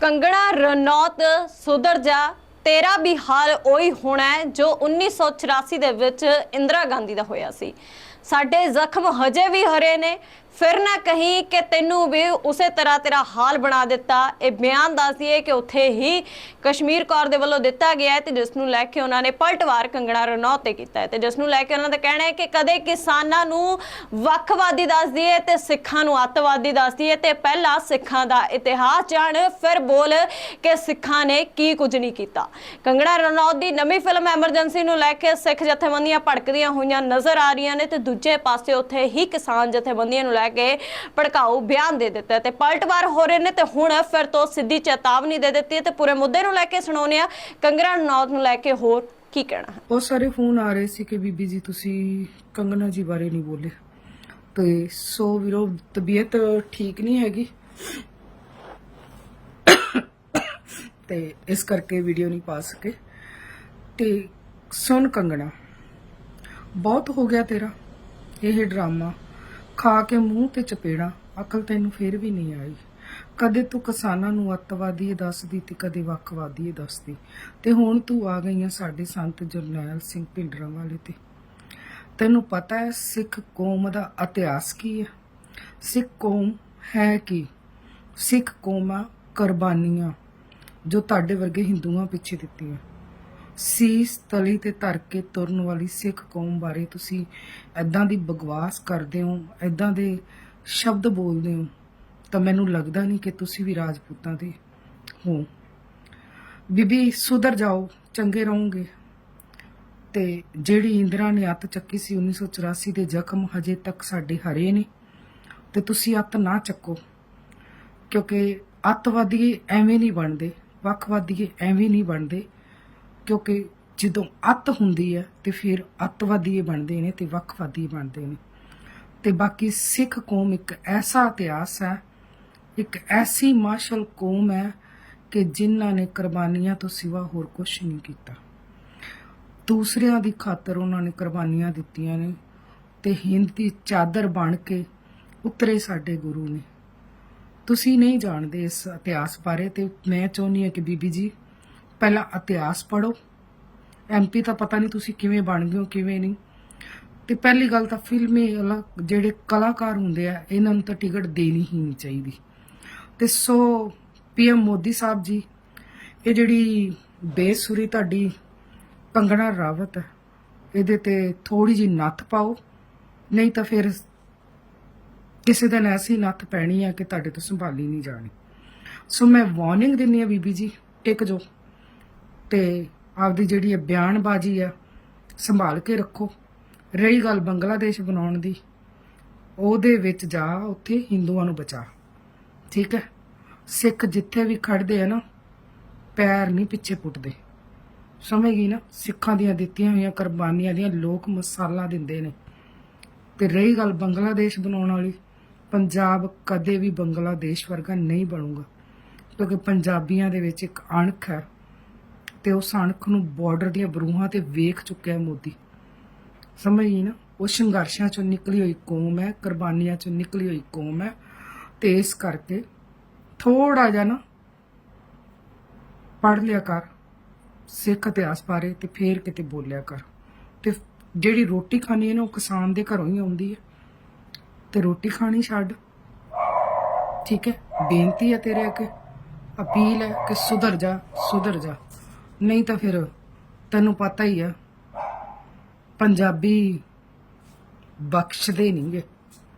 ਕੰਗਣਾ ਰਨੌਤ ਸੁਧਰ ਜਾ ਤੇਰਾ ਵੀ ਹਾਲ ਉਹੀ ਹੋਣਾ ਹੈ ਜੋ 1984 ਦੇ ਵਿੱਚ ਇੰਦਰਾ ਗਾਂਧੀ ਦਾ ਹੋਇਆ ਸੀ। ਸਾਡੇ ਜ਼ਖਮ ਹਜੇ ਵੀ ਹਰੇ ਨੇ। ਫਿਰ ਨਾ ਕਹੀਂ ਕਿ ਤੈਨੂੰ ਵੀ ਉਸੇ ਤਰ੍ਹਾਂ ਤੇਰਾ ਹਾਲ ਬਣਾ ਦਿੱਤਾ। ਇਹ ਬਿਆਨ ਦੱਸਦੀਏ ਕਿ ਉੱਥੇ ਹੀ ਕਸ਼ਮੀਰ ਕੌਰ ਦੇ ਵੱਲੋਂ ਦਿੱਤਾ ਗਿਆ ਹੈ ਤੇ ਜਿਸ ਨੂੰ ਲੈ ਕੇ ਉਹਨਾਂ ਨੇ ਪਲਟਵਾਰ ਕੰਗਣਾ ਰਣੌਤ ਤੇ ਕੀਤਾ ਹੈ ਤੇ ਜਿਸ ਨੂੰ ਲੈ ਕੇ ਉਹਨਾਂ ਦਾ ਕਹਿਣਾ ਹੈ ਕਿ ਕਦੇ ਕਿਸਾਨਾਂ ਨੂੰ ਵੱਖਵਾਦੀ ਦੱਸਦੀ ਹੈ ਤੇ ਸਿੱਖਾਂ ਨੂੰ ਅੱਤਵਾਦੀ ਦੱਸਦੀ ਹੈ ਤੇ ਪਹਿਲਾਂ ਸਿੱਖਾਂ ਦਾ ਇਤਿਹਾਸ ਜਾਣ, ਫਿਰ ਬੋਲ ਕਿ ਸਿੱਖਾਂ ਨੇ ਕੀ ਕੁਝ ਨਹੀਂ ਕੀਤਾ। ਕੰਗਣਾ ਰਣੌਤ ਦੀ ਨਵੀਂ ਫਿਲਮ ਐਮਰਜੈਂਸੀ ਨੂੰ ਲੈ ਕੇ ਸਿੱਖ ਜਥੇਬੰਦੀਆਂ ਭੜਕਦੀਆਂ ਹੋਈਆਂ ਨਜ਼ਰ ਆ ਰਹੀਆਂ ਨੇ ਤੇ ਦੂਜੇ ਪਾਸੇ ਉੱਥੇ ਹੀ ਕਿਸਾਨ ਜਥੇਬੰਦੀਆਂ ਨੂੰ ਲੈ ਕੇ ਭੜਕਾਊ ਬਿਆਨ ਦੇ ਦਿੱਤਾ ਤੇ ਪਲਟਵਾਰ ਹੋ ਰਹੇ ਨੇ ਤੇ ਹੁਣ ਫਿਰ ਤੋਂ ਸਿੱਧੀ ਚੇਤਾਵਨੀ ਦੇ ਦਿੱਤੀ ਹੈ ਤੇ ਪੂਰੇ ਮੁੱਦੇ ਨੂੰ ਲੈ ਕੇ ਸੁਣਾਉਂਦੇ ਆ ਕੰਗਣਾ ਰਣੌਤ ਨੂੰ ਲੈ ਕੇ ਹੋਰ ਕੀ ਕਹਿਣਾ ਹੈ? ਬਹੁਤ ਸਾਰੇ ਫੋਨ ਆ ਰਹੇ ਸੀ ਕਿ ਬੀਬੀ ਜੀ ਤੁਸੀਂ ਕੰਗਨਾ ਜੀ ਬਾਰੇ ਨਹੀਂ ਬੋਲੇ। ਤੇ ਸੋ ਵੀਰੋ, ਤਬੀਅਤ ਠੀਕ ਨਹੀਂ ਹੈਗੀ। ਤੇ ਇਸ ਕਰਕੇ ਵੀਡੀਓ ਨਹੀਂ ਪਾ ਸਕੇ। ਤੇ ਸੁਣ ਕੰਗਣਾ, ਬਹੁਤ ਹੋ ਗਿਆ ਤੇਰਾ। ਇਹ ਡਰਾਮਾ ਖਾ ਕੇ ਮੂੰਹ ਤੇ ਚਪੇੜਾ, ਅਕਲ ਤੈਨੂੰ ਫੇਰ ਵੀ ਨਹੀਂ ਆਈ। ਕਦੇ ਤੂੰ ਕਿਸਾਨਾਂ ਨੂੰ ਅੱਤਵਾਦੀ ਦੱਸਦੀ ਤੇ ਕਦੇ ਵੱਖਵਾਦੀ ਦੱਸਦੀ। ਤੇ ਹੁਣ ਤੂੰ ਆ ਗਈ ਆ ਸਾਡੇ ਸੰਤ ਜਰਨੈਲ ਸਿੰਘ ਭਿੰਡਰਾਂ ਵਾਲੇ ਤੇ। ਤੈਨੂੰ ਪਤਾ ਹੈ ਸਿੱਖ ਕੌਮ ਦਾ ਇਤਿਹਾਸ ਕੀ ਹੈ? ਸਿੱਖ ਕੌਮ ਹੈ ਕੀ? ਸਿੱਖ ਕੌਮਾਂ ਕੁਰਬਾਨੀਆਂ। ਜੋ ਤੁਹਾਡੇ ਵਰਗੇ ਹਿੰਦੂਆਂ ਪਿੱਛੇ ਦਿੱਤੀਆਂ ਸੀਸ, ਤਲੀ ਤੇ ਧਰ ਕੇ ਤੁਰਨ ਵਾਲੀ ਸਿੱਖ ਕੌਮ ਬਾਰੇ ਤੁਸੀਂ ਐਦਾਂ ਦੀ ਬਗਵਾਸ ਕਰਦੇ ਹੋ ਐਦਾਂ ਦੇ ਸ਼ਬਦ ਬੋਲਦੇ ਹੋ, ਤਾਂ ਮੈਨੂੰ ਲੱਗਦਾ ਨਹੀਂ ਕਿ ਤੁਸੀਂ ਵੀ ਰਾਜਪੂਤਾਂ ਦੇ ਹੋ। ਬੀਬੀ, ਸੁਧਰ ਜਾਓ, ਚੰਗੇ ਰਹੋਗੇ। ਤੇ ਜਿਹੜੀ ਇੰਦਰਾ ਨੇ ਅੱਤ ਚੱਕੀ ਸੀ 1984 ਦੇ ਜ਼ਖਮ ਹਜੇ ਤੱਕ ਸਾਡੇ ਹਰੇ ਨੇ, ਤੇ ਤੁਸੀਂ ਅੱਤ ਨਾ ਚੱਕੋ, ਕਿਉਂਕਿ ਅੱਤਵਾਦੀ ਐਵੇਂ ਨਹੀਂ ਬਣਦੇ। ਵੱਖਵਾਦੀਏ ਐਵੇਂ ਨਹੀਂ ਬਣਦੇ। ਕਿਉਂਕਿ ਜਦੋਂ ਅੱਤ ਹੁੰਦੀ ਹੈ, ਤੇ ਫਿਰ ਅੱਤਵਾਦੀਏ ਬਣਦੇ ਨੇ ਤੇ ਵੱਖਵਾਦੀਏ ਬਣਦੇ ਨੇ। ਤੇ ਬਾਕੀ ਸਿੱਖ ਕੌਮ ਇੱਕ ਐਸਾ ਇਤਿਹਾਸ ਹੈ, ਇੱਕ ਐਸੀ ਮਾਰਸ਼ਲ ਕੌਮ ਹੈ ਕਿ ਜਿਨ੍ਹਾਂ ਨੇ ਕੁਰਬਾਨੀਆਂ ਤੋਂ ਸਿਵਾ ਹੋਰ ਕੁਝ ਨਹੀਂ ਕੀਤਾ। ਦੂਸਰਿਆਂ ਦੀ ਖਾਤਰ ਉਹਨਾਂ ਨੇ ਕੁਰਬਾਨੀਆਂ ਦਿੱਤੀਆਂ ਨੇ ਤੇ ਹਿੰਦ ਦੀ ਚਾਦਰ ਬਣ ਕੇ ਉਤਰੇ ਸਾਡੇ ਗੁਰੂ ਨੇ। ਤੁਸੀਂ ਨਹੀਂ ਜਾਣਦੇ ਇਸ ਇਤਿਹਾਸ ਬਾਰੇ ਤੇ ਮੈਂ ਚਾਹੁੰਦੀ ਹਾਂ ਕਿ ਬੀਬੀ ਜੀ, ਪਹਿਲਾਂ ਇਤਿਹਾਸ ਪੜੋ ਐਮਪੀ ਤਾਂ ਪਤਾ ਨਹੀਂ ਤੁਸੀਂ ਕਿਵੇਂ ਬਣ ਗਏ ਹੋ, ਕਿਵੇਂ ਨਹੀਂ। ਤੇ ਪਹਿਲੀ ਗੱਲ ਤਾਂ ਫਿਲਮੇ ਵਾਲਾ ਜਿਹੜੇ ਕਲਾਕਾਰ ਹੁੰਦੇ ਆ, ਇਹਨਾਂ ਨੂੰ ਤਾਂ ਟਿਕਟ ਦੇਣੀ ਹੀ ਨਹੀਂ ਚਾਹੀਦੀ। ਤੇ ਸੋ ਪੀਐਮ ਮੋਦੀ ਸਾਹਿਬ ਜੀ, ਇਹ ਜਿਹੜੀ ਬੇਸੁਰੀ ਤੁਹਾਡੀ ਕੰਗਣਾ ਰਾਵਤ ਹੈ, ਇਹਦੇ ਤੇ ਥੋੜੀ ਜੀ ਨੱਥ ਪਾਓ, ਨਹੀਂ ਤਾਂ ਫਿਰ ਕਿਸੇ ਦਿਨ ਐਸੀ ਨੱਥ ਪੈਣੀ ਆ ਕਿ ਤੁਹਾਡੇ ਤੋਂ ਸੰਭਾਲੀ ਨਹੀਂ ਜਾਣੀ। ਸੋ ਮੈਂ ਵਾਰਨਿੰਗ ਦਿੰਨੀ ਆ ਬੀਬੀ ਜੀ, ਟਿਕ ਜੋ। ਤੇ ਆਪਦੀ ਜਿਹੜੀ ਇਹ ਬਿਆਨਬਾਜ਼ੀ ਆ, ਸੰਭਾਲ ਕੇ ਰੱਖੋ। ਰਹੀ ਗੱਲ ਬੰਗਲਾਦੇਸ਼ ਬਣਾਉਣ ਦੀ, ਉਹਦੇ ਵਿੱਚ ਜਾ ਉੱਥੇ ਹਿੰਦੂਆਂ ਨੂੰ ਬਚਾ। ਠੀਕ ਹੈ? ਸਿੱਖ ਜਿੱਥੇ ਵੀ ਖੜਦੇ ਆ ਨਾ, ਪੈਰ ਨਹੀਂ ਪਿੱਛੇ ਪੁੱਟਦੇ। ਸਮਝ ਗਈ ਨਾ? ਸਿੱਖਾਂ ਦੀਆਂ ਦਿੱਤੀਆਂ ਹੋਈਆਂ ਕੁਰਬਾਨੀਆਂ ਦੀਆਂ ਲੋਕ ਮਸਾਲਾ ਦਿੰਦੇ ਨੇ। ਤੇ ਰਹੀ ਗੱਲ ਬੰਗਲਾਦੇਸ਼ ਬਣਾਉਣ ਵਾਲੀ ਪੰਜਾਬ ਕਦੇ ਵੀ ਬੰਗਲਾਦੇਸ਼ ਵਰਗਾ ਨਹੀਂ ਬਣੂਗਾ। ਕਿਉਂਕਿ ਪੰਜਾਬੀਆਂ ਦੇ ਵਿੱਚ ਇੱਕ ਅਣਖ ਹੈ ਤੇ ਉਸ ਅਣਖ ਨੂੰ ਬਾਰਡਰ ਦੀਆਂ ਬਰੂਹਾਂ ਤੇ ਵੇਖ ਚੁੱਕਿਆ ਹੈ ਮੋਦੀ। ਸਮਝ ਗਈ ਨਾ? ਉਹ ਸੰਘਰਸ਼ਾਂ ਚੋਂ ਨਿਕਲੀ ਹੋਈ ਕੌਮ ਹੈ, ਕੁਰਬਾਨੀਆਂ ਚੋਂ ਨਿਕਲੀ ਹੋਈ ਕੌਮ ਹੈ ਤੇ ਇਸ ਕਰਕੇ ਥੋੜਾ ਜਿਹਾ ਨਾ ਪੜ ਲਿਆ ਕਰ, ਸਿੱਖ ਇਤਿਹਾਸ ਬਾਰੇ ਤੇ ਫੇਰ ਕਿਤੇ ਬੋਲਿਆ ਕਰ। ਤੇ ਜਿਹੜੀ ਰੋਟੀ ਖਾਣੀ ਹੈ ਨਾ ਉਹ ਕਿਸਾਨ ਦੇ ਘਰੋਂ ਹੀ ਆਉਂਦੀ ਹੈ। ਤੇ ਰੋਟੀ ਖਾਣੀ ਛੱਡ। ਠੀਕ ਹੈ? ਬੇਨਤੀ ਹੈ ਤੇਰੇ ਅੱਗੇ। ਅਪੀਲ ਹੈ ਕਿ ਸੁਧਰ ਜਾ ਸੁਧਰ ਜਾ। ਨਹੀਂ ਤਾਂ ਫਿਰ ਤੈਨੂੰ ਪਤਾ ਹੀ ਹੈ, ਪੰਜਾਬੀ ਬਖਸ਼ਦੇ ਨਹੀਂਗੇ